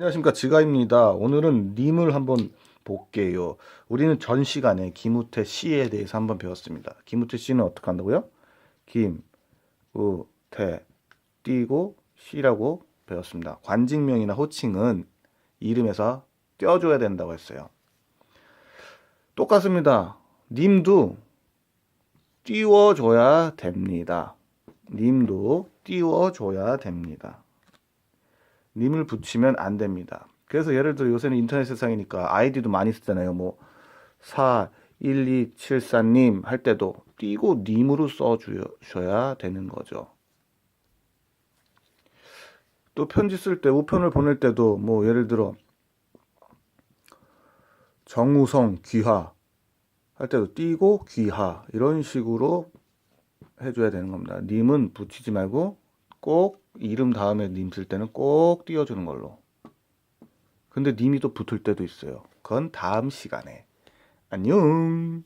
안녕하십니까 지가입니다. 오늘은 님을 한번 볼게요. 우리는 전 시간에 김우태 씨에 대해서 한번 배웠습니다. 김우태 씨는 어떻게 한다고요? 김, 우, 태, 띄고 씨라고 배웠습니다. 관직명이나 호칭은 이름에서 떼어줘야 된다고 했어요. 똑같습니다. 님도 띄워줘야 됩니다. 님도 띄워줘야 됩니다. 님을 붙이면 안 됩니다. 그래서 예를 들어 요새는 인터넷 세상이니까 아이디도 많이 쓰잖아요. 뭐 4, 1, 2, 7, 4님 할 때도 띄고 님으로 써주셔야 되는 거죠. 또 편지 쓸 때 우편을 보낼 때도 뭐 예를 들어 정우성 귀하 할 때도 띄고 귀하 이런 식으로 해줘야 되는 겁니다. 님은 붙이지 말고 꼭 이름 다음에 님 쓸 때는 꼭 띄워주는 걸로. 근데 님이 또 붙을 때도 있어요. 그건 다음 시간에. 안녕.